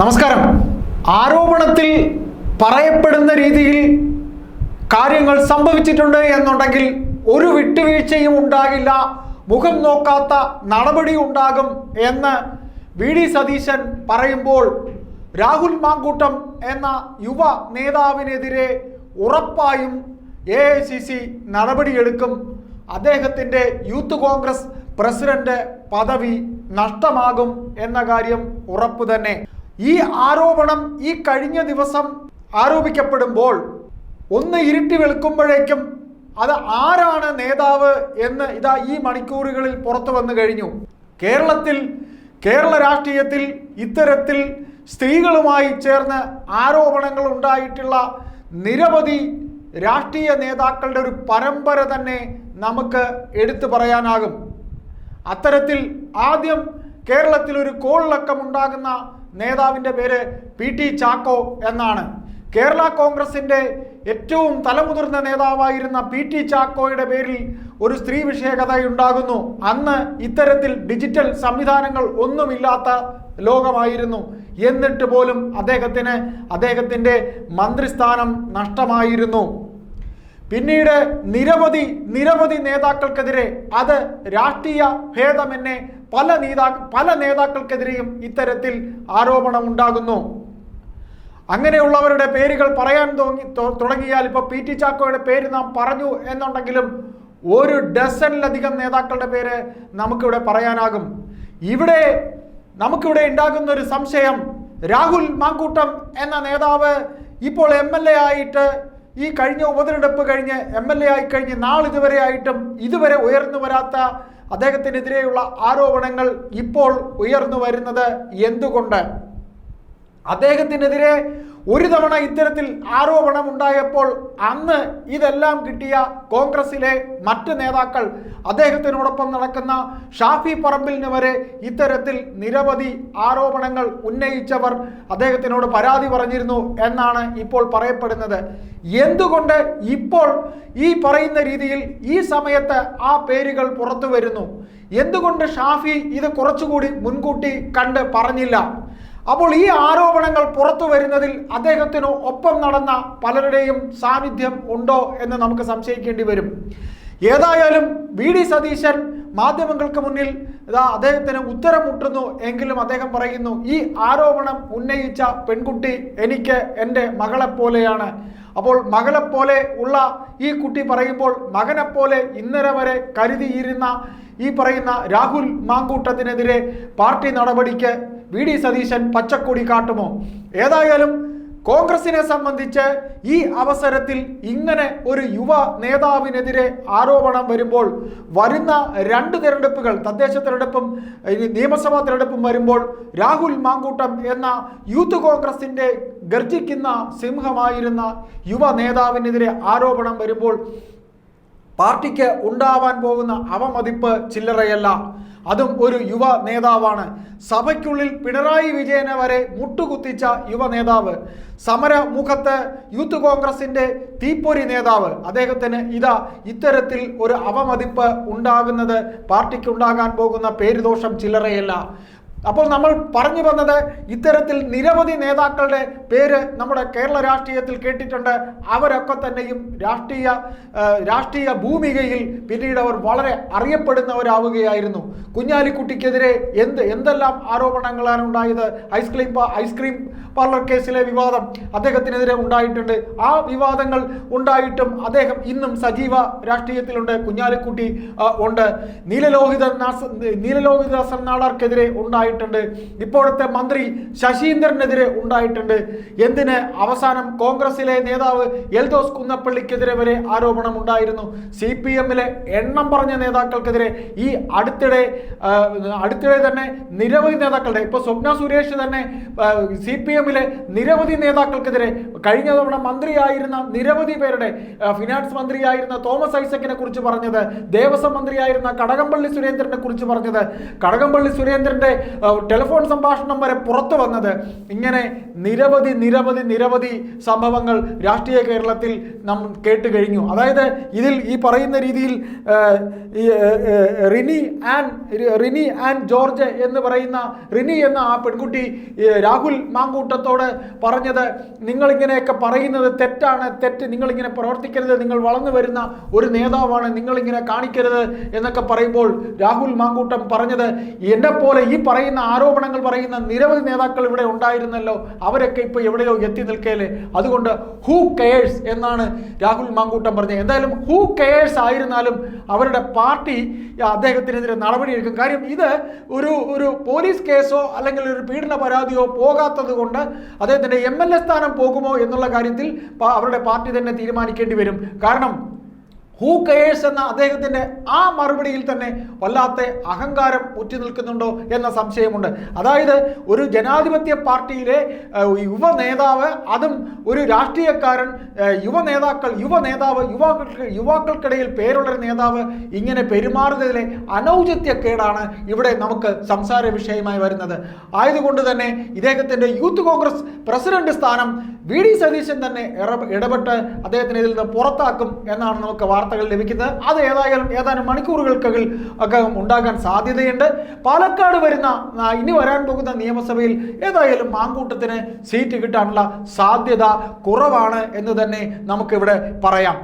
നമസ്കാരം. ആരോപണത്തിൽ പറയപ്പെടുന്ന രീതിയിൽ കാര്യങ്ങൾ സംഭവിച്ചിട്ടുണ്ട് എന്നുണ്ടെങ്കിൽ ഒരു വിട്ടുവീഴ്ചയും ഉണ്ടാകില്ല മുഖം നോക്കാത്ത നടപടി ഉണ്ടാകും എന്ന് വി ഡി സതീശൻ പറയുമ്പോൾ രാഹുൽ മാങ്കൂട്ടം എന്ന യുവ നേതാവിനെതിരെ ഉറപ്പായും എ ഐ സി സി നടപടിയെടുക്കും. അദ്ദേഹത്തിന്റെ യൂത്ത് കോൺഗ്രസ് പ്രസിഡന്റ് പദവി നഷ്ടമാകും എന്ന കാര്യം ഉറപ്പു തന്നെ. ഈ ആരോപണം ഈ കഴിഞ്ഞ ദിവസം ആരോപിക്കപ്പെടുമ്പോൾ ഒന്ന് ഇരുട്ടി വെളുക്കുമ്പോഴേക്കും അത് ആരാണ് നേതാവ് എന്ന് ഇതാ ഈ മണിക്കൂറുകളിൽ പുറത്തു വന്നു കഴിഞ്ഞു. കേരളത്തിൽ കേരള രാഷ്ട്രീയത്തിൽ ഇത്തരത്തിൽ സ്ത്രീകളുമായി ചേർന്ന് ആരോപണങ്ങൾ ഉണ്ടായിട്ടുള്ള നിരവധി രാഷ്ട്രീയ നേതാക്കളുടെ ഒരു പരമ്പര തന്നെ നമുക്ക് എടുത്തു പറയാനാകും. അത്തരത്തിൽ ആദ്യം കേരളത്തിൽ ഒരു കോളിളക്കം ഉണ്ടാകുന്ന നേതാവിന്റെ പേര് പി ടി ചാക്കോ എന്നാണ്. കേരള കോൺഗ്രസിന്റെ ഏറ്റവും തലമുതിർന്ന നേതാവായിരുന്ന പി ടി ചാക്കോയുടെ പേരിൽ ഒരു സ്ത്രീ വിഷയകഥ ഉണ്ടാകുന്നു അന്ന് ഇത്തരത്തിൽ ഡിജിറ്റൽ സംവിധാനങ്ങൾ ഒന്നുമില്ലാത്ത ലോകമായിരുന്നു. എന്നിട്ട് പോലും അദ്ദേഹത്തിന് അദ്ദേഹത്തിന്റെ മന്ത്രിസ്ഥാനം നഷ്ടമായിരുന്നു. പിന്നീട് നിരവധി നിരവധി നേതാക്കൾക്കെതിരെ അത് രാഷ്ട്രീയ ഭേദമെന്നെ പല നേതാ പല നേതാക്കൾക്കെതിരെയും ഇത്തരത്തിൽ ആരോപണം ഉണ്ടാകുന്നു അങ്ങനെയുള്ളവരുടെ പേരുകൾ പറയാൻ തോന്നി തുടങ്ങിയാൽ ഇപ്പോൾ പി ടി ചാക്കോയുടെ പേര് നാം പറഞ്ഞു എന്നുണ്ടെങ്കിലും ഒരു ഡസനിലധികം നേതാക്കളുടെ പേര് നമുക്കിവിടെ പറയാനാകും. ഇവിടെ നമുക്കിവിടെ ഉണ്ടാകുന്ന ഒരു സംശയം രാഹുൽ മാങ്കൂട്ടം എന്ന നേതാവ് ഇപ്പോൾ എം എൽ എ ആയിട്ട് ഈ കഴിഞ്ഞ ഉപതെരഞ്ഞെടുപ്പ് കഴിഞ്ഞ് എം എൽ എ ആയി കഴിഞ്ഞ് നാളിതുവരെ ആയിട്ടും ഇതുവരെ ഉയർന്നു വരാത്ത അദ്ദേഹത്തിനെതിരെയുള്ള ആരോപണങ്ങൾ ഇപ്പോൾ ഉയർന്നു വരുന്നത് എന്തുകൊണ്ട്? അദ്ദേഹത്തിനെതിരെ ഒരു തവണ ഇത്തരത്തിൽ ആരോപണം ഉണ്ടായപ്പോൾ അന്ന് ഇതെല്ലാം കിട്ടിയ കോൺഗ്രസിലെ മറ്റ് നേതാക്കൾ അദ്ദേഹത്തിനോടൊപ്പം നടക്കുന്ന ഷാഫി പറമ്പിലിന് വരെ ഇത്തരത്തിൽ നിരവധി ആരോപണങ്ങൾ ഉന്നയിച്ചവർ അദ്ദേഹത്തിനോട് പരാതി പറഞ്ഞിരുന്നു എന്നാണ് ഇപ്പോൾ പറയപ്പെടുന്നത്. എന്തുകൊണ്ട് ഇപ്പോൾ ഈ പറയുന്ന രീതിയിൽ ഈ സമയത്ത് ആ പേരുകൾ പുറത്തു വരുന്നു എന്തുകൊണ്ട് ഷാഫി ഇത് കുറച്ചുകൂടി മുൻകൂട്ടി കണ്ട് പറഞ്ഞില്ല? അപ്പോൾ ഈ ആരോപണങ്ങൾ പുറത്തു വരുന്നതിൽ അദ്ദേഹത്തിന് ഒപ്പം നടന്ന പലരുടെയും സാന്നിധ്യം ഉണ്ടോ എന്ന് നമുക്ക് സംശയിക്കേണ്ടി വരും. ഏതായാലും വി. ഡി. സതീശൻ മാധ്യമങ്ങൾക്ക് മുന്നിൽ ഇതാ അദ്ദേഹത്തിന് ഉത്തരം മുട്ടുന്നു എങ്കിലും അദ്ദേഹം പറയുന്നു ഈ ആരോപണം ഉന്നയിച്ച പെൺകുട്ടി എനിക്ക് എന്റെ മകളെപ്പോലെയാണ് അപ്പോൾ മകളെപ്പോലെ ഉള്ള ഈ കുട്ടി പറയുമ്പോൾ മകനെപ്പോലെ ഇന്നലെ വരെ കരുതിയിരുന്ന ഈ പറയുന്ന രാഹുൽ മാങ്കൂട്ടത്തിനെതിരെ പാർട്ടി നടപടിക്ക് വി ഡി സതീശൻ പച്ചക്കൊടി കാട്ടുമോ? ഏതായാലും കോൺഗ്രസിനെ സംബന്ധിച്ച് ഈ അവസരത്തിൽ ഇങ്ങനെ ഒരു യുവ നേതാവിനെതിരെ ആരോപണം വരുമ്പോൾ വരുന്ന രണ്ട് തിരഞ്ഞെടുപ്പുകൾ തദ്ദേശ തിരഞ്ഞെടുപ്പും നിയമസഭാ തിരഞ്ഞെടുപ്പും വരുമ്പോൾ രാഹുൽ മാങ്കൂട്ടം എന്ന യൂത്ത് കോൺഗ്രസിന്റെ ഗർജിക്കുന്ന സിംഹമായിരുന്ന യുവ നേതാവിനെതിരെ ആരോപണം വരുമ്പോൾ പാർട്ടിക്ക് ഉണ്ടാവാൻ പോകുന്ന അവമതിപ്പ് ചില്ലറയല്ല. അതും ഒരു യുവ നേതാവാണ്. സഭയ്ക്കുള്ളിൽ പിണറായി വിജയനെ വരെ മുട്ടുകുത്തിച്ച യുവ നേതാവ്. സമരമുഖത്ത് യൂത്ത് കോൺഗ്രസിന്റെ തീപ്പൊരി നേതാവ്. അദ്ദേഹത്തിന് ഇതാ ഇത്തരത്തിൽ ഒരു അവമതിപ്പ് ഉണ്ടാകുന്നത്. പാർട്ടിക്ക് ഉണ്ടാകാൻ പോകുന്ന പേരുദോഷം ചില്ലറയല്ല. അപ്പോൾ നമ്മൾ പറഞ്ഞു വന്നത് ഇത്തരത്തിൽ നിരവധി നേതാക്കളുടെ പേര് നമ്മുടെ കേരള രാഷ്ട്രീയത്തിൽ കേട്ടിട്ടുണ്ട്. അവരൊക്കെ തന്നെയും രാഷ്ട്രീയ രാഷ്ട്രീയ ഭൂമികയിൽ പിന്നീട് അവർ വളരെ അറിയപ്പെടുന്നവരാവുകയായിരുന്നു. കുഞ്ഞാലിക്കുട്ടിക്കെതിരെ എന്ത് എന്തെല്ലാം ആരോപണങ്ങളാണ് ഉണ്ടായത്? ഐസ്ക്രീം ഐസ്ക്രീം പാർലർ കേസിലെ വിവാദം അദ്ദേഹത്തിനെതിരെ ഉണ്ടായിട്ടുണ്ട്. ആ വിവാദങ്ങൾ ഉണ്ടായിട്ടും അദ്ദേഹം ഇന്നും സജീവ രാഷ്ട്രീയത്തിലുണ്ട്. കുഞ്ഞാലിക്കുട്ടി ഉണ്ട്. നീലലോഹിത നാസ- നാടാർക്കെതിരെ നാടാർക്കെതിരെ ഉണ്ടായിട്ടുണ്ട്. ഇപ്പോഴത്തെ മന്ത്രി ശശീന്ദ്രനെതിരെ ഉണ്ടായിട്ടുണ്ട്. എന്തിന്? അവസാനം കോൺഗ്രസിലെ നേതാവ് എൽദോസ് കുന്നപ്പള്ളിക്കെതിരെ വരെ ആരോപണം ഉണ്ടായിരുന്നു. സി പി എമ്മിലെ എണ്ണം പറഞ്ഞ നേതാക്കൾക്കെതിരെ ഈ അടുത്തിടെ അടുത്തിടെ തന്നെ നിരവധി നേതാക്കളുടെ ഇപ്പോൾ സ്വപ്ന സുരേഷ് തന്നെ സി പി എമ്മിലെ നിരവധി നേതാക്കൾക്കെതിരെ കഴിഞ്ഞ തവണ മന്ത്രിയായിരുന്ന നിരവധി പേരുടെ ഫിനാൻസ് മന്ത്രിയായിരുന്ന തോമസ് ഐസക്കിനെ കുറിച്ച് പറഞ്ഞത് ദേവസ്വം മന്ത്രിയായിരുന്ന കടകംപള്ളി സുരേന്ദ്രനെ കുറിച്ച് പറഞ്ഞത്. കടകംപള്ളി സുരേന്ദ്രന്റെ ടെലിഫോൺ സംഭാഷണം വരെ പുറത്തു വന്നത് ഇങ്ങനെ നിരവധി നിരവധി നിരവധി സംഭവങ്ങൾ രാഷ്ട്രീയ കേരളത്തിൽ നാം കേട്ട് കഴിഞ്ഞു. അതായത് ഇതിൽ ഈ പറയുന്ന രീതിയിൽ Rini and Rini and George എന്ന് പറയുന്ന റിനി എന്ന ആ പെൺകുട്ടി രാഹുൽ മാങ്കൂട്ടത്തോട് പറഞ്ഞത് നിങ്ങളിങ്ങനെയൊക്കെ പറയുന്നത് തെറ്റാണ് തെറ്റ് നിങ്ങളിങ്ങനെ പ്രവർത്തിക്കരുത് നിങ്ങൾ വളർന്നു വരുന്ന ഒരു നേതാവാണ് നിങ്ങളിങ്ങനെ കാണിക്കരുത് എന്നൊക്കെ പറയുമ്പോൾ രാഹുൽ മാങ്കൂട്ടം പറഞ്ഞത് എന്നെ പോലെ ഈ പറയുന്ന ആരോപണങ്ങൾ പറയുന്ന നിരവധി നേതാക്കൾ ഇവിടെ ഉണ്ടായിരുന്നല്ലോ. അവരൊക്കെ ഇപ്പോൾ എവിടെയോ എത്തി നിൽക്കല്ലേ അതുകൊണ്ട് ഹൂ കെയേഴ്സ് എന്നാണ് രാഹുൽ മാങ്കൂട്ടം പറഞ്ഞത്. എന്തായാലും ഹൂ കെയേഴ്സ് ആയിരുന്നാലും അവരുടെ പാർട്ടി അദ്ദേഹത്തിനെതിരെ നടപടിയെടുക്കും. കാര്യം ഇത് ഒരു ഒരു പോലീസ് കേസോ അല്ലെങ്കിൽ ഒരു പീഡന പരാതിയോ പോകാത്തത് കൊണ്ട് അദ്ദേഹത്തിന്റെ എം എൽ എ സ്ഥാനം പോകുമോ എന്നുള്ള കാര്യത്തിൽ അവരുടെ പാർട്ടി തന്നെ തീരുമാനിക്കേണ്ടി വരും. കാരണം ഹൂ കെയേഴ്സ് എന്ന അദ്ദേഹത്തിന്റെ ആ മറുപടിയിൽ തന്നെ വല്ലാത്ത അഹങ്കാരം ഉറ്റി നിൽക്കുന്നുണ്ടോ എന്ന സംശയമുണ്ട്. അതായത് ഒരു ജനാധിപത്യ പാർട്ടിയിലെ യുവ നേതാവ് അതും ഒരു രാഷ്ട്രീയക്കാരൻ യുവ നേതാക്കൾ യുവ നേതാവ് യുവാക്കൾക്ക് യുവാക്കൾക്കിടയിൽ പേരുള്ള നേതാവ് ഇങ്ങനെ പെരുമാറുന്നതിലെ അനൗചിത്യക്കേടാണ് ഇവിടെ നമുക്ക് സംസാര വിഷയമായി വരുന്നത്. ആയതുകൊണ്ട് തന്നെ ഇദ്ദേഹത്തിന്റെ യൂത്ത് കോൺഗ്രസ് പ്രസിഡന്റ് സ്ഥാനം വി ഡി സതീശൻ തന്നെ ഇടപെട്ട് അദ്ദേഹത്തിന് ഇതിൽ നിന്ന് പുറത്താക്കും എന്നാണ് നമുക്ക് വാർത്തകൾ ലഭിക്കുന്നത് അത് ഏതായാലും ഏതാനും മണിക്കൂറുകൾക്കകം അകം ഉണ്ടാകാൻ സാധ്യതയുണ്ട്. പാലക്കാട് വരുന്ന ഇനി വരാൻ പോകുന്ന നിയമസഭയിൽ ഏതായാലും മാങ്കൂട്ടത്തിന് സീറ്റ് കിട്ടാനുള്ള സാധ്യത കുറവാണ് എന്ന് തന്നെ നമുക്കിവിടെ പറയാം.